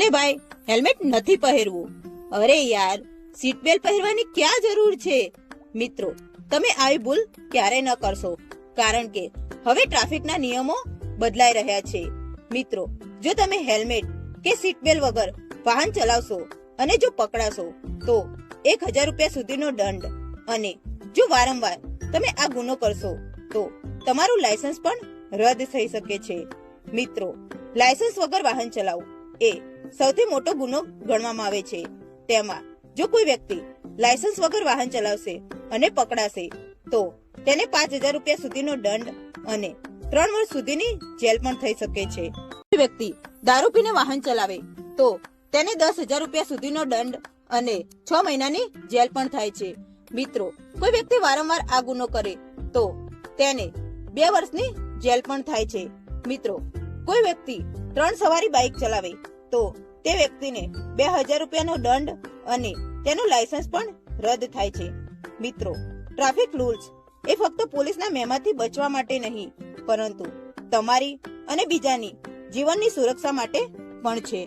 અરે ભાઈ, હેલ્મેટ નથી પહેરવું. અરે યાર સીટ બેલ્ટ પહેરવાની ક્યાં જરૂર છે? મિત્રો, તમે આવી ભૂલ ક્યારે ન કરશો, કારણ કે હવે ટ્રાફિકના નિયમો બદલાઈ રહ્યા છે. મિત્રો, જો તમે હેલ્મેટ કે સીટ બેલ્ટ વગર વાહન ચલાવશો અને જો પકડાશો, તો એક હજાર રૂપિયા સુધીનો દંડ અને જો વારંવાર તમે આ ગુનો કરશો, તો તમારું લાયસન્સ પણ રદ થઈ શકે છે. મિત્રો, લાયસન્સ વગર વાહન ચલાવવું એ સૌથી મોટો ગુનો ગણવામાં આવે છે. તેમાં જો કોઈ વ્યક્તિ લાયસન્સ વગર વાહન ચલાવશે અને પકડાશે, તો તેને પાંચ હજાર રૂપિયા સુધીનો દંડ અને ત્રણ વર્ષ સુધીની જેલ પણ થઈ શકે છે. વ્યક્તિ દારૂ પીને વાહન ચલાવે, તો તેને દસ હજાર રૂપિયા સુધીનો દંડ અને છ મહિનાની જેલ પણ થાય છે. મિત્રો, કોઈ વ્યક્તિ વારંવાર આ ગુનો કરે, તો તેને બે વર્ષની જેલ પણ થાય છે. મિત્રો, કોઈ વ્યક્તિ ત્રણ સવારી બાઇક ચલાવે તો તે વ્યક્તિને બે હજાર રૂપિયાનો દંડ અને તેનું લાયસન્સ પણ રદ થાય છે. મિત્રો, ટ્રાફિક રૂલ્સ એ ફક્ત પોલીસના મહેમાથી બચવા માટે નહીં, પરંતુ તમારી અને બીજાની જીવનની સુરક્ષા માટે પણ છે.